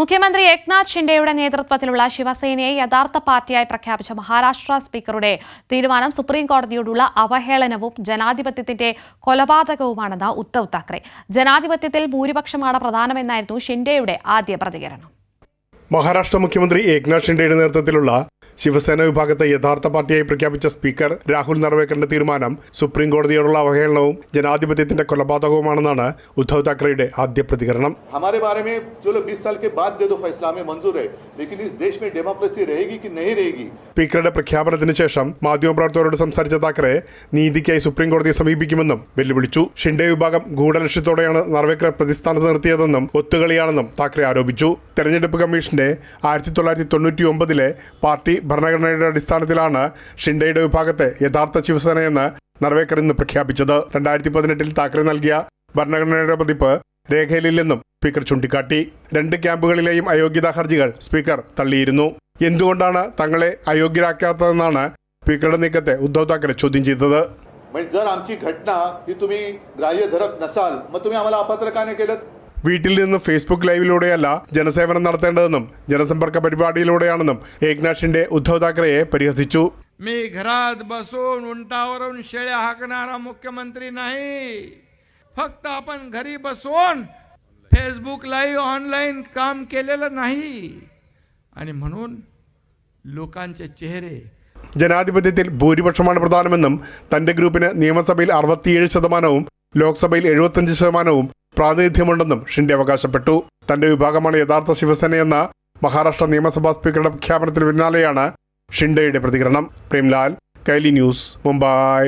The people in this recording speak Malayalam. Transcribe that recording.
മുഖ്യമന്ത്രി ഏക്നാഥ് ഷിൻഡെയുടെ നേതൃത്വത്തിലുള്ള ശിവസേനയെ യഥാർത്ഥ പാർട്ടിയായി പ്രഖ്യാപിച്ച മഹാരാഷ്ട്ര സ്പീക്കറുടെ തീരുമാനം സുപ്രീം കോടതിയോടുള്ള അവഹേളനവും ജനാധിപത്യത്തിന്റെ കൊലപാതകവുമാണെന്ന് ഉദ്ധവ് താക്കറെ. ജനാധിപത്യത്തിൽ ഭൂരിപക്ഷമാണ് പ്രധാനമെന്നായിരുന്നു ഷിൻഡെയുടെ ആദ്യ പ്രതികരണം. മഹാരാഷ്ട്ര മുഖ്യമന്ത്രി ഏക്നാഥ് ഷിൻഡെയുടെ നേതൃത്വത്തിലുള്ള ശിവസേന വിഭാഗത്തെ യഥാർത്ഥ പാർട്ടിയായി പ്രഖ്യാപിച്ച സ്പീക്കർ രാഹുൽ നർവേക്കറിന്റെ തീരുമാനം സുപ്രീം കോടതിയോടുള്ള അവഹേളനവും ജനാധിപത്യത്തിന്റെ കൊലപാതകവുമാണെന്നാണ് ഉദ്ധവ് താക്കറെയുടെ ആദ്യ പ്രതികരണം हमारे बारे में चलो 20 साल के बाद दे दो फैसला हमें मंजूर है लेकिन इस देश में डेमोक्रेसी रहेगी कि नहीं रहेगी സ്പീക്കറുടെ പ്രഖ്യാപനത്തിന് ശേഷം മാധ്യമപ്രവർത്തകരോട് സംസാരിച്ച താക്കറെ നീതിക്കായി സുപ്രീം കോടതിയെ സമീപിക്കുമെന്നും വെല്ലുവിളിച്ചു ഷിൻഡെ വിഭാഗം ഗൂഢലക്ഷ്യത്തോടെയാണ് നർവേക്കറെ പ്രതിസ്ഥാനത്ത് നിർത്തിയതെന്നും ഒത്തുകളിയാണെന്നും താക്കറെ ആരോപിച്ചു തെരഞ്ഞെടുപ്പ് കമ്മീഷന്റെ ആയിരത്തി തൊള്ളായിരത്തി തൊണ്ണൂറ്റി ഒമ്പതിലെ പാർട്ടി ഭരണഘടനയുടെ അടിസ്ഥാനത്തിലാണ് ഷിൻഡെയുടെ വിഭാഗത്തെ യഥാർത്ഥ ശിവസേനയെന്ന് നർവേക്കർ ഇന്ന് പ്രഖ്യാപിച്ചത് രണ്ടായിരത്തി പതിനെട്ടിൽ താക്കറെ നൽകിയ ഭരണഘടനയുടെ പതിപ്പ് രേഖയിലില്ലെന്നും സ്പീക്കർ ചൂണ്ടിക്കാട്ടി രണ്ട് ക്യാമ്പുകളിലെയും അയോഗ്യതാ ഹർജികൾ സ്പീക്കർ തള്ളിയിരുന്നു എന്തുകൊണ്ടാണ് തങ്ങളെ അയോഗ്യരാക്കാത്തതെന്നാണ് സ്പീക്കറുടെ നീക്കത്തെ ഉദ്ധവ് താക്കറെ ചോദ്യം ചെയ്തത് म्हणजे जर आमची घटना ही तुम्ही ग्राह्य धरत नसाल मग तुम्ही आम्हाला अपात्र का नाही केलं വീട്ടിൽ നിന്ന് ഫേസ്ബുക്ക് ലൈവിലൂടെയല്ല ജനസേവനം നടത്തേണ്ടതെന്നും ജനസമ്പർക്ക പരിപാടിയിലൂടെയാണെന്നും ഏക്നാഥിന്റെ ഉദ്ധവ് താക്കറെയെ പരിഹസിച്ചു मी घरात बसून उंटावरून शेळ्या हाकणारा मुख्यमंत्री नाही फक्त आपण घरी बसून फेसबुक लाईव्ह ऑनलाईन काम केलेलं नाही आणि म्हणून लोकांचे चेहरे ജനാധിപത്യത്തിൽ ഭൂരിപക്ഷമാണ് പ്രധാനമെന്നും തന്റെ ഗ്രൂപ്പിന് നിയമസഭയിൽ അറുപത്തിയേഴ് ശതമാനവും ലോക്സഭയിൽ എഴുപത്തഞ്ച് ശതമാനവും പ്രാതിനിധ്യമുണ്ടെന്നും ഷിൻഡെ അവകാശപ്പെട്ടു. തന്റെ വിഭാഗമാണ് യഥാർത്ഥ ശിവസേനയെന്ന മഹാരാഷ്ട്ര നിയമസഭാ സ്പീക്കറുടെ പ്രഖ്യാപനത്തിന് പിന്നാലെയാണ് ഷിൻഡെയുടെ പ്രതികരണം. പ്രേംലാൽ കൈലി ന്യൂസ് മുംബൈ.